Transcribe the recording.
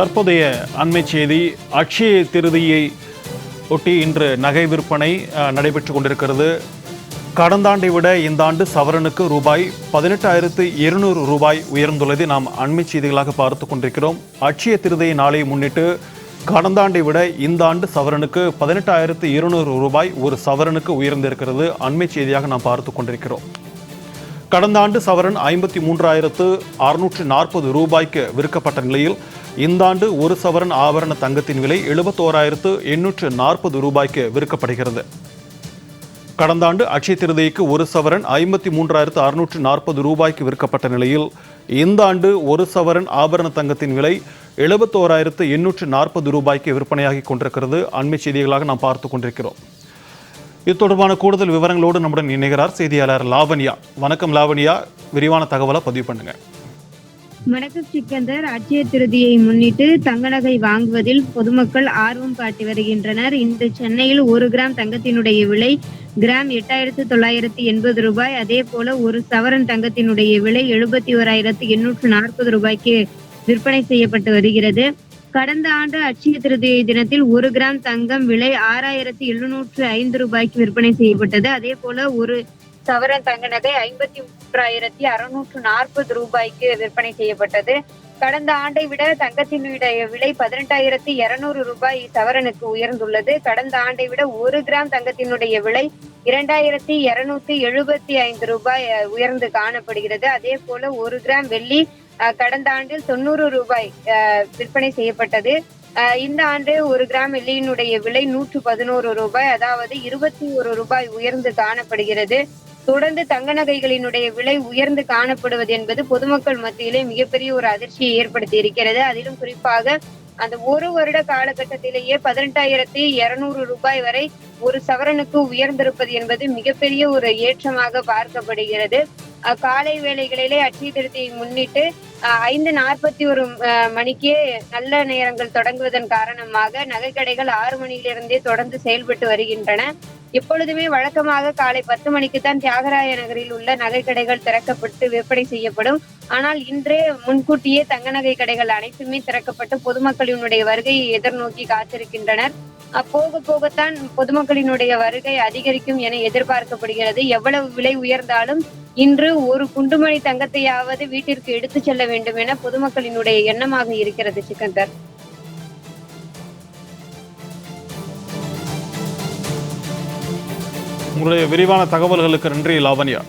தற்போதைய அண்மை செய்தி அக்ஷய திருதியை ஒட்டி இன்று நகை விற்பனை நடைபெற்று கொண்டிருக்கிறது. கடந்த ஆண்டை விட இந்த ஆண்டு சவரனுக்கு ரூபாய் பதினெட்டாயிரத்து இருநூறு ரூபாய் உயர்ந்துள்ளதை நாம் அண்மை செய்திகளாக பார்த்து கொண்டிருக்கிறோம். அட்சய திருதியை நாளை முன்னிட்டு கடந்த ஆண்டை விட இந்த ஆண்டு சவரனுக்கு பதினெட்டாயிரத்து இருநூறு ரூபாய் ஒரு சவரனுக்கு உயர்ந்திருக்கிறது. அண்மை செய்தியாக நாம் பார்த்து கொண்டிருக்கிறோம். கடந்த ஆண்டு சவரன் ஐம்பத்தி மூன்றாயிரத்து அறுநூற்று நாற்பது ரூபாய்க்கு விற்கப்பட்ட நிலையில் இந்த ஆண்டு ஒரு சவரன் ஆபரண தங்கத்தின் விலை எழுபத்தோராயிரத்து எண்ணூற்று நாற்பது ரூபாய்க்கு விற்கப்படுகிறது. கடந்த ஆண்டு அட்சய திருதைக்கு ஒரு சவரன் ஐம்பத்தி மூன்றாயிரத்து அறுநூற்று நாற்பது ரூபாய்க்கு விற்கப்பட்ட நிலையில் இந்த ஆண்டு ஒரு சவரன் ஆபரண தங்கத்தின் விலை எழுபத்தோராயிரத்து எண்ணூற்று நாற்பது ரூபாய்க்கு விற்பனையாகி கொண்டிருக்கிறது. அண்மை செய்திகளாக நாம் பார்த்து கொண்டிருக்கிறோம். இது தொடர்பான கூடுதல் விவரங்களோடு நம்முடன் இணைகிறார் செய்தியாளர் லாவண்யா. வணக்கம் லாவண்யா. விரிவான தகவலை பதிவு பண்ணுங்க. வணக்கம் சிக்கந்தர். அட்சய திருதியை முன்னிட்டு தங்க நகை வாங்குவதில் பொதுமக்கள் ஆர்வம் காட்டி வருகின்றனர். இன்று சென்னையில் ஒரு கிராம் தங்கத்தினுடைய விலை கிராம் எட்டாயிரத்து தொள்ளாயிரத்து எண்பது ரூபாய். அதே போல ஒரு சவரன் தங்கத்தினுடைய விலை எழுபத்தி ஓராயிரத்து எண்ணூற்று நாற்பது ரூபாய்க்கு விற்பனை செய்யப்பட்டு வருகிறது. கடந்த ஆண்டு அட்சய திருதியை தினத்தில் ஒரு கிராம் தங்கம் விலை ஆறாயிரத்தி எழுநூற்று ஐந்து ரூபாய்க்கு விற்பனை செய்யப்பட்டது. அதே போல ஒரு சவரன் தங்க நகை ஐம்பத்தி மூன்றாயிரத்தி அறுநூற்று நாற்பது ரூபாய்க்கு விற்பனை செய்யப்பட்டது. கடந்த ஆண்டை விட தங்கத்தினுடைய விலை பதினெட்டாயிரத்தி இருநூறு ரூபாய் சவரனுக்கு உயர்ந்துள்ளது. கடந்த ஆண்டை விட ஒரு கிராம் தங்கத்தினுடைய விலை இரண்டாயிரத்தி இருநூத்தி எழுபத்தி ஐந்து ரூபாய் உயர்ந்து காணப்படுகிறது. அதே போல ஒரு கிராம் வெள்ளி கடந்த ஆண்டில் தொண்ணூறு ரூபாய் விற்பனை செய்யப்பட்டது. இந்த ஆண்டு ஒரு கிராம் வெள்ளியினுடைய விலை நூற்று பதினோரு ரூபாய் அதாவது இருபத்தி ஒரு ரூபாய் உயர்ந்து காணப்படுகிறது. தொடர்ந்து தங்க நகைகளினுடைய விலை உயர்ந்து காணப்படுவது என்பது பொதுமக்கள் மத்தியிலே மிகப்பெரிய ஒரு அதிர்ச்சியை ஏற்படுத்தி இருக்கிறது. அதிலும் குறிப்பாக அந்த ஒரு வருட காலகட்டத்திலேயே பதினெட்டாயிரத்தி இருநூறு ரூபாய் வரை ஒரு சவரனுக்கு உயர்ந்திருப்பது என்பது மிகப்பெரிய ஒரு ஏற்றமாக பார்க்கப்படுகிறது. காலை வேலைகளிலே அட்சய திருத்தியை முன்னிட்டு ஐந்து நாற்பத்தி ஒரு மணிக்கே நல்ல நேரங்கள் தொடங்குவதன் காரணமாக நகைக்கடைகள் ஆறு மணியிலிருந்தே தொடர்ந்து செயல்பட்டு வருகின்றன. எப்பொழுதுமே வழக்கமாக காலை பத்து மணிக்கு தான் தியாகராய நகரில் உள்ள நகைக்கடைகள் திறக்கப்பட்டு விற்பனை செய்யப்படும். ஆனால் இன்றே முன்கூட்டியே தங்க நகை கடைகள் அனைத்துமே திறக்கப்பட்டு பொதுமக்களினுடைய வருகையை எதிர்நோக்கி காத்திருக்கின்றனர். போக போகத்தான் பொதுமக்களினுடைய வருகை அதிகரிக்கும் என எதிர்பார்க்கப்படுகிறது. எவ்வளவு விலை உயர்ந்தாலும் இன்று ஒரு குண்டுமணி தங்கத்தையாவது வீட்டிற்கு எடுத்துச் செல்ல வேண்டும் என பொதுமக்களினுடைய எண்ணமாக இருக்கிறது சிக்கந்தர். உங்களுடைய விரிவான தகவல்களுக்கு நன்றி லாவண்யா.